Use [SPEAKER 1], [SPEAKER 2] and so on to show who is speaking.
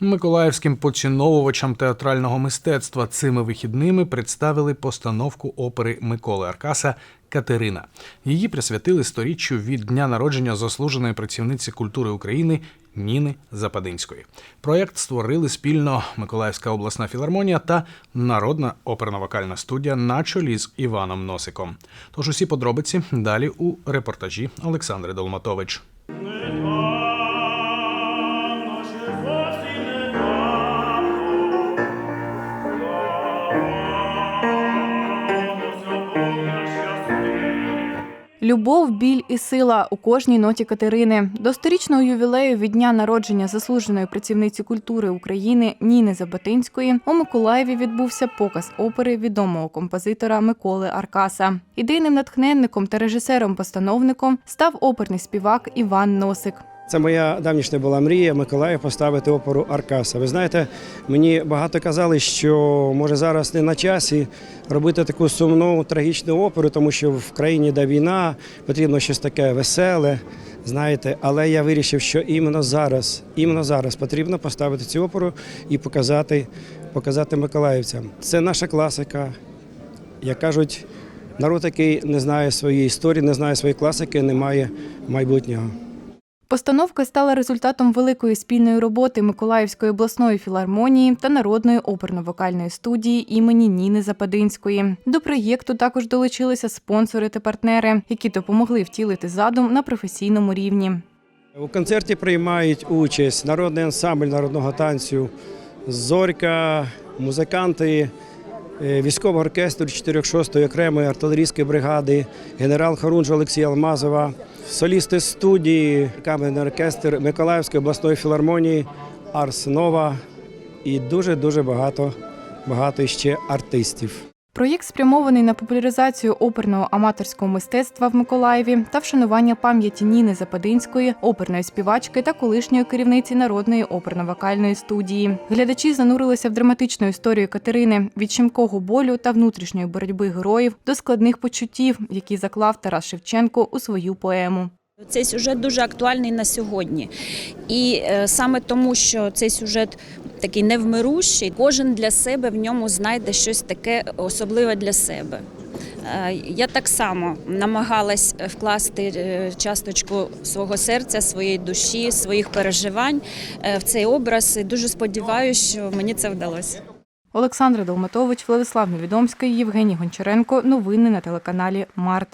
[SPEAKER 1] Миколаївським поціновувачам театрального мистецтва цими вихідними представили постановку опери Миколи Аркаса Катерина. Її присвятили сторіччю від дня народження заслуженої працівниці культури України Ніни Западинської. Проєкт створили спільно Миколаївська обласна філармонія та Народна оперно-вокальна студія на чолі з Іваном Носиком. Тож усі подробиці далі у репортажі Олександри Долматович.
[SPEAKER 2] Любов, біль і сила у кожній ноті Катерини. До сторічного ювілею від дня народження заслуженої працівниці культури України Ніни Забатинської у Миколаєві відбувся показ опери відомого композитора Миколи Аркаса. Ідейним натхненником та режисером-постановником став оперний співак Іван Носик.
[SPEAKER 3] Це моя давнішня була мрія Миколаїв поставити оперу Аркаса. Ви знаєте, мені багато казали, що може зараз не на часі робити таку сумну трагічну оперу, тому що в країні де війна потрібно щось таке веселе. Знаєте, але я вирішив, що іменно зараз, іменно зараз потрібно поставити цю оперу і показати, показати миколаївцям. Це наша класика. Як кажуть, народ, який не знає своєї історії, не знає своєї класики, не має майбутнього.
[SPEAKER 2] Постановка стала результатом великої спільної роботи Миколаївської обласної філармонії та народної оперно-вокальної студії імені Ніни Западинської. До проєкту також долучилися спонсори та партнери, які допомогли втілити задум на професійному рівні.
[SPEAKER 3] У концерті приймають участь народний ансамбль народного танцю, зорька, музиканти, е, військовий оркестр 46-ї окремої артилерійської бригади, генерал Харунжа Олексія Алмазова, солісти студії, камерний оркестр Миколаївської обласної філармонії Арснова і дуже дуже багато, багато ще артистів.
[SPEAKER 2] Проєкт спрямований на популяризацію оперного аматорського мистецтва в Миколаєві та вшанування пам'яті Ніни Западинської, оперної співачки та колишньої керівниці народної оперно-вокальної студії. Глядачі занурилися в драматичну історію Катерини від щемкого болю та внутрішньої боротьби героїв до складних почуттів, які заклав Тарас Шевченко у свою поему.
[SPEAKER 4] Цей сюжет дуже актуальний на сьогодні. І е, саме тому, що цей сюжет такий невмирущий, кожен для себе в ньому знайде щось таке особливе для себе. Е, Я так само намагалась вкласти е, часточку свого серця, своєї душі, своїх переживань в цей образ. І дуже сподіваюся, що мені це вдалося.
[SPEAKER 2] Олександра Долматович, Владислав Невідомський, Євгеній Гончаренко. Новини на телеканалі Март.